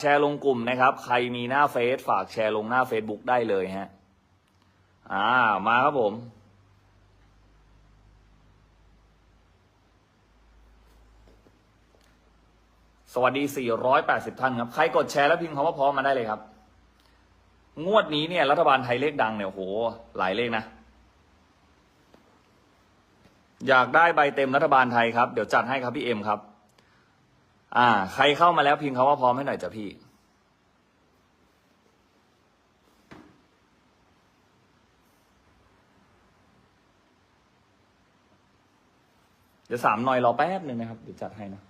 แชร์ลงกลุ่มนะครับ ใครมีหน้าเฟซฝากแชร์ลงหน้า Facebook ได้เลยฮะ อ่า มาครับผม สวัสดี 480 ท่านครับ ใครกดแชร์แล้วพิมพ์คำว่าพร้อมมาได้เลยครับ งวดนี้เนี่ย รัฐบาลไทยเลขดังเนี่ยโอ้โหหลายเลขนะ อยากได้ใบเต็มรัฐบาลไทยครับ เดี๋ยวจัดให้ครับพี่เอ็มครับ อ่า ใครเข้ามาแล้วพิมพ์คาว่าพร้อมให้หน่อยจ้ะพี่ เดี๋ยวสามหน่อยรอแป๊บหนึ่งนะครับ เดี๋ยวจัดให้นะ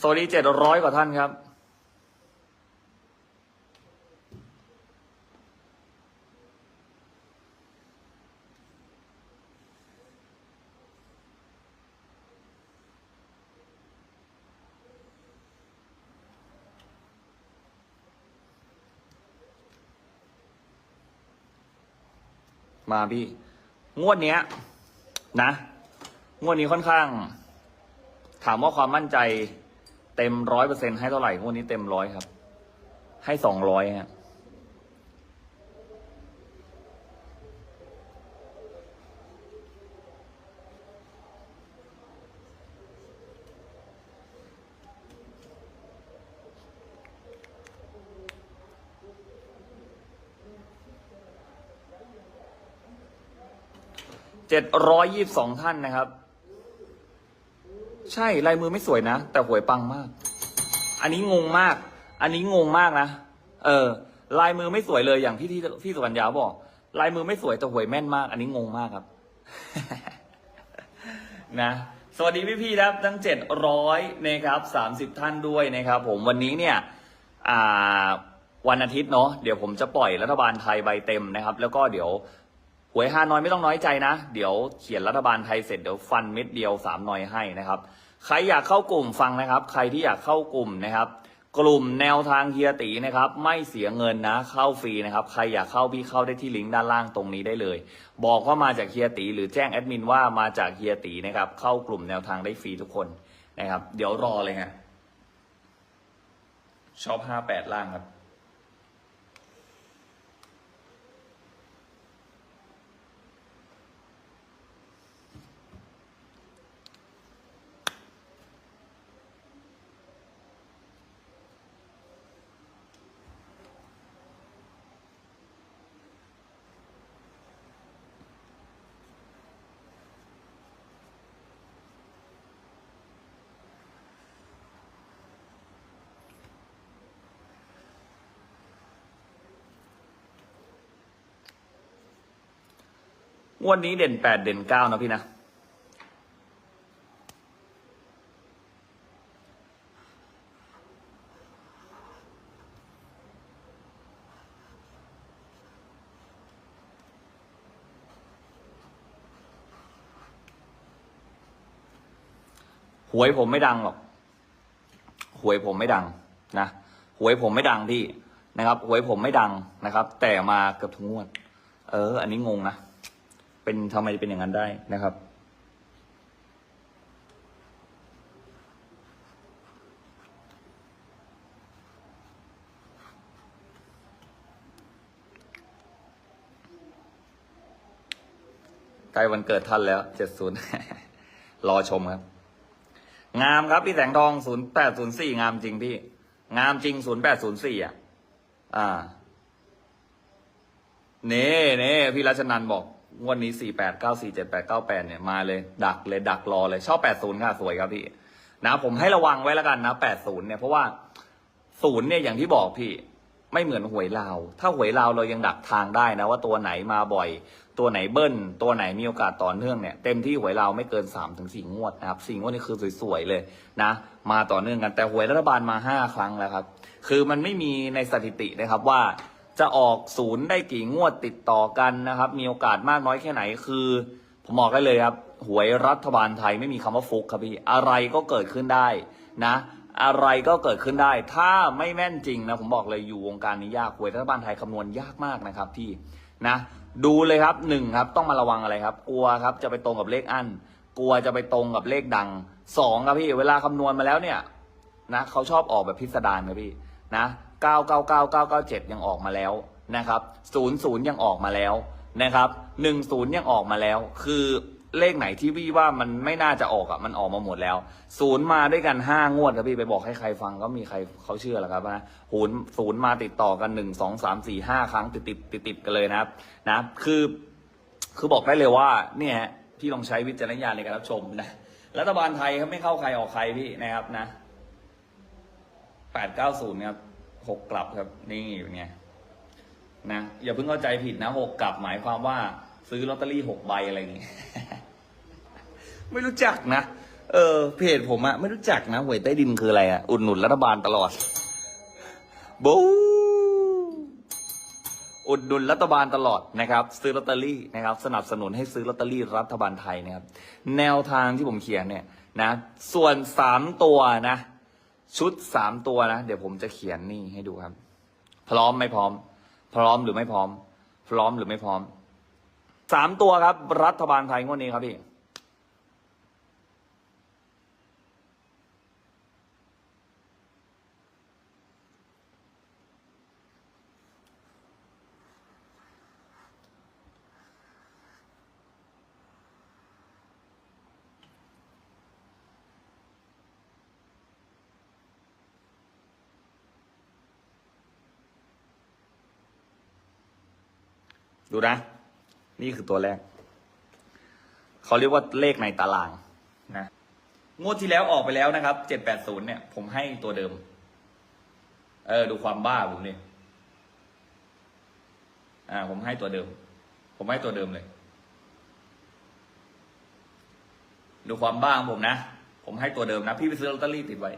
สวัสดีเจ็ดร้อยกว่าท่านครับ มาพี่ งวดเนี้ย นะ งวดนี้ค่อนข้าง ถามว่าความมั่นใจ เต็มร้อยเปอร์เซ็นให้เท่าไหร่งวดนี้เต็มร้อยครับ ให้สองร้อยฮะเจ็ดร้อยยี่สิบสองท่านนะครับ ใช่ลายมือไม่สวยนะ แต่หวยปังมาก อันนี้งงมาก อันนี้งงมากนะ เออ ลายมือไม่สวยเลยอย่างที่ที่พี่สุกัญญาบอก ลายมือไม่สวยแต่หวยแม่นมาก อันนี้งงมากครับ นะสวัสดีพี่พี่ครับทั้งเจ็ดร้อยนะครับสามสิบท่านด้วยนะครับ ผมวันนี้เนี่ยอ่าวันอาทิตย์เนาะเดี๋ยวผมจะปล่อยรัฐบาลไทยใบเต็มนะครับ แล้วก็เดี๋ยว วยห้าน้อยไม่ต้องน้อยใจนะ เดี๋ยวเขียนรัฐบาลไทยเสร็จเดี๋ยวฟันเม็ดเดียวสามนอยให้นะครับ ใครอยากเข้ากลุ่มฟังนะครับ ใครที่อยากเข้ากลุ่มนะครับ กลุ่มแนวทางเฮียตีนะครับ ไม่เสียเงินนะ เข้าฟรีนะครับ ใครอยากเข้าพี่เข้าได้ที่ลิงก์ด้านล่างตรงนี้ได้เลย บอกว่ามาจากเฮียตีหรือแจ้งแอดมินว่ามาจากเฮียตีนะครับ เข้ากลุ่มแนวทางได้ฟรีทุกคนนะครับ เดี๋ยวรอเลยฮะชอบห้าแปดล่างครับ วดนี้เด่นแปดเด่นเก้านะพี่นะ หวยผมไม่ดังหรอก หวยผมไม่ดังนะ หวยผมไม่ดังพี่นะครับ หวยผมไม่ดังนะครับ แต่มาเกือบทุกงวด เออ อันนี้งงนะ เป็นทำไมเป็นอย่างนั้นได้นะครับ ใกล้วันเกิดท่านแล้วเจ็ดศูนย์รอชมครับ งามครับพี่แสงทองศูนย์แปดศูนย์สี่งามจริงพี่ งามจริงศูนย์แปดศูนย์สี่อะ อ่าเน่เน่พี่รัชนันบอก งวดนี้สี่แปดเก้าสี่เจ็ดแปดเก้าแปดเนี่ยมาเลย ดักเลยดักรอเลยชอบแปดศูนย์ค่ะสวยครับพี่ นะ ผมให้ระวังไว้แล้วกันนะแปดศูนย์เนี่ยเพราะว่าศูนย์เนี่ยอย่างที่บอกพี่ ไม่เหมือนหวยลาว ถ้าหวยลาวเรายังดักทางได้นะว่าตัวไหนมาบ่อย ตัวไหนเบิ้ล ตัวไหนมีโอกาสต่อเนื่องเนี่ยเต็มที่หวยลาวไม่เกิน3าถึงสงวดนะครับสี่งวดนี่คือสวยๆเลยนะ มาต่อเนื่องกันแต่หวยรัฐบาลมาห้าครั้งแล้วครับ คือมันไม่มีในสถิตินะครับว่า จะออกศูนย์ได้กี่งวดติดต่อกันนะครับ มีโอกาสมากน้อยแค่ไหนคือ ผมบอกได้เลยครับ หวยรัฐบาลไทยไม่มีคำว่าฟุกครับพี่อะไรก็เกิดขึ้นได้นะ อะไรก็เกิดขึ้นได้ ถ้าไม่แม่นจริงนะผมบอกเลยอยู่วงการนี้ยากหวยรัฐบาลไทยคำนวณยากมากนะครับพี่นะดูเลยครับหนึ่งครับต้องมาระวังอะไรครับ กลัวครับจะไปตรงกับเลขอันกลัวจะไปตรงกับเลขดังสองครับพี่เวลาคำนวณมาแล้วเนี่ยนะเขาชอบออกแบบพิสดารครับพี่นะ 9 9 9 9 9 7 ยังออกมาแล้วนะครับ 0 0 ยังออกมาแล้วนะครับ 1 0 ยังออกมาแล้ว คือเลขไหนที่พี่ว่ามันไม่น่าจะออกอะมันออกมาหมดแล้วศูนย์มาด้วยกันห้างวดครับพี่ไปบอกให้ใครฟังก็มีใครเขาเชื่อหรอครับนะศูนย์ศูนย์มาติดต่อกันหนึ่งสองสามสี่ห้าครั้งติดติดติดติดกันเลยนะครับนะคือ คือบอกได้เลยว่าเนี่ยพี่ลองใช้วิจารณญาณในการรับชมนะรัฐบาลไทยเขาไม่เข้าใครออกใครพี่นะครับนะแปดเก้าศูนย์ครับ หกกลับครับนี่เป็นไงนะอย่าเพิ่งเข้าใจผิดนะหกกลับหมายความว่า ซื้อลอตเตอรี่หกใบอะไรอย่างงี้ไม่รู้จักนะเออเพจผมอะไม่รู้จักนะหวยใต้ดินคืออะไรอะอุดหนุนรัฐบาลตลอดบูอุดหนุนรัฐบาลตลอดนะครับ ซื้อลอตเตอรี่นะครับ สนับสนุนให้ซื้อลอตเตอรี่รัฐบาลไทยนะครับ แนวทางที่ผมเขียนเนี่ยนะ ส่วนสามตัวนะ ชุดสามตัวนะ เดี๋ยวผมจะเขียนนี่ให้ดูครับ พร้อมไม่พร้อม พร้อมหรือไม่พร้อม พร้อมหรือไม่พร้อมสามตัวครับ รัฐบาลไทยงวดนี้ครับพี่ ดูนะ นี่คือตัวแรก เขาเรียกว่าเลขในตารางนะ งวดที่แล้วออกไปแล้วนะครับ เจ็ดแปดศูนย์เนี่ย ผมให้ตัวเดิม เออ ดูความบ้าผมนี่อ่า ผมให้ตัวเดิม ผมให้ตัวเดิมเลย ดูความบ้าของผมนะ ผมให้ตัวเดิมนะ พี่ไปซื้อลอตเตอรี่ติดไว้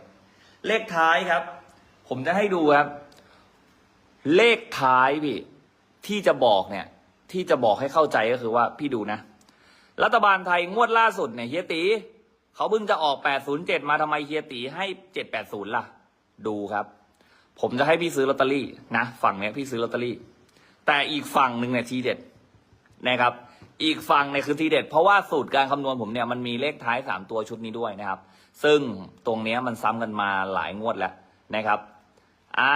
เลขท้ายครับ ผมจะให้ดูครับ เลขท้ายพี่ที่จะบอกเนี่ย ที่จะบอกให้เข้าใจก็คือว่าพี่ดูนะ รัฐบาลไทยงวดล่าสุดเนี่ยเฮียตีเขาเพิ่งจะออก 807 มาทำไมเฮียตีให้ 780 ล่ะ ดูครับ ผมจะให้พี่ซื้อลอตเตอรี่นะ ฝั่งเนี้ยพี่ซื้อลอตเตอรี่ แต่อีกฝั่งหนึ่งเนี่ยทีเด็ดนะครับ อีกฝั่งเนี่ยคือทีเด็ด เพราะว่าสูตรการคำนวณผมเนี่ยมันมีเลขท้าย 3 ตัวชุดนี้ด้วยนะครับ ซึ่งตรงเนี้ยมันซ้ำกันมาหลายงวดแล้วนะครับ อ่า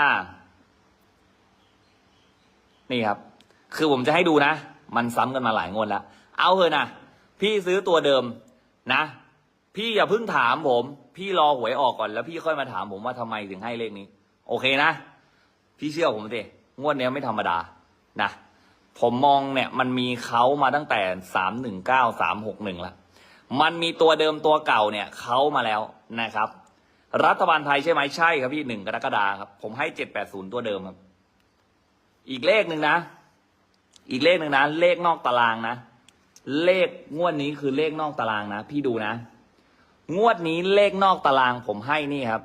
นี่ครับ คือผมจะให้ดูนะ มันซ้ำกันมาหลายงวดแล้ว เอาเถอะนะ พี่ซื้อตัวเดิมนะ พี่อย่าเพิ่งถามผม พี่รอหวยออกก่อนแล้วพี่ค่อยมาถามผมว่าทำไมถึงให้เลขนี้ โอเคนะ พี่เชื่อผมสิงวดเนี้ยไม่ธรรมดานะ ผมมองเนี่ยมันมีเขามาตั้งแต่สามหนึ่งเก้าสามหกหนึ่งละมันมีตัวเดิมตัวเก่าเนี่ยเขามาแล้วนะครับ รัฐบาลไทยใช่ไหมใช่ครับพี่หนึ่งกรกฎาครับ ผมให้เจ็ดแปดศูนย์ตัวเดิมครับ อีกเลขหนึ่งนะ อีกเลขหนึ่งนะ เลขนอกตารางนะ เลขงวดนี้คือเลขนอกตารางนะ พี่ดูนะ งวดนี้เลขนอกตารางผมให้นี่ครับ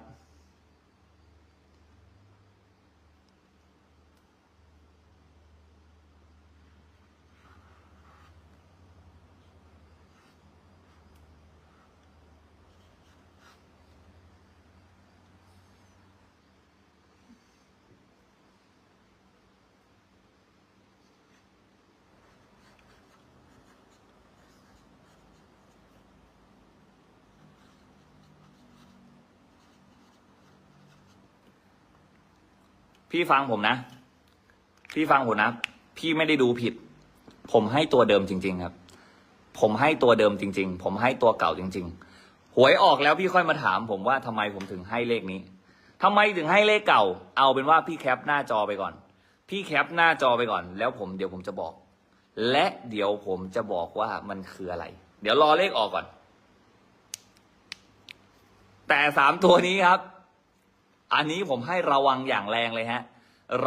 พี่ฟังผมนะ พี่ฟังผมนะ พี่ไม่ได้ดูผิด ผมให้ตัวเดิมจริง ๆ ครับ ผมให้ตัวเดิมจริง ๆ ผมให้ตัวเก่าจริง ๆ หวยออกแล้วพี่ค่อยมาถามผมว่าทำไมผมถึงให้เลขนี้ทำไมถึงให้เลขเก่า เอาเป็นว่าพี่แคปหน้าจอไปก่อน พี่แคปหน้าจอไปก่อน แล้วผมเดี๋ยวผมจะบอก และเดี๋ยวผมจะบอกว่ามันคืออะไร เดี๋ยวรอเลขออกก่อน แต่สามตัวนี้ครับ อันนี้ผมให้ระวังอย่างแรงเลยฮะ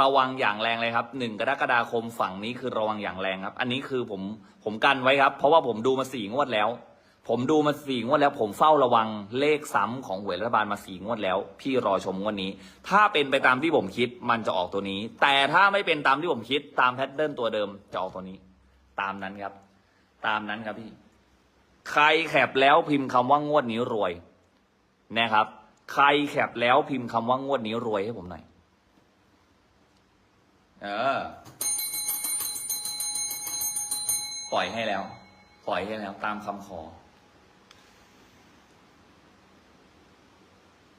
ระวังอย่างแรงเลยครับหนึ่งกรกฎาคมฝั่งนี้คือระวังอย่างแรงครับ อันนี้คือผมผมกันไว้ครับ เพราะว่าผมดูมาสี่งวดแล้ว ผมดูมาสี่งวดแล้ว ผมเฝ้าระวังเลขซ้ำของหวยรัฐบาลมาสี่งวดแล้ว พี่รอชมงวดนี้ ถ้าเป็นไปตามที่ผมคิดมันจะออกตัวนี้ แต่ถ้าไม่เป็นตามที่ผมคิดตามแพทเทิร์นตัวเดิมจะออกตัวนี้ ตามนั้นครับ ตามนั้นครับพี่ ใครแคปแล้วพิมพ์คำว่างวดนี้รวยนะครับ ใครแคปแล้วพิมพ์คำว่างวดนี้รวยให้ผมหน่อย เออ ปล่อยให้แล้ว ปล่อยให้แล้ว ตามคำขอ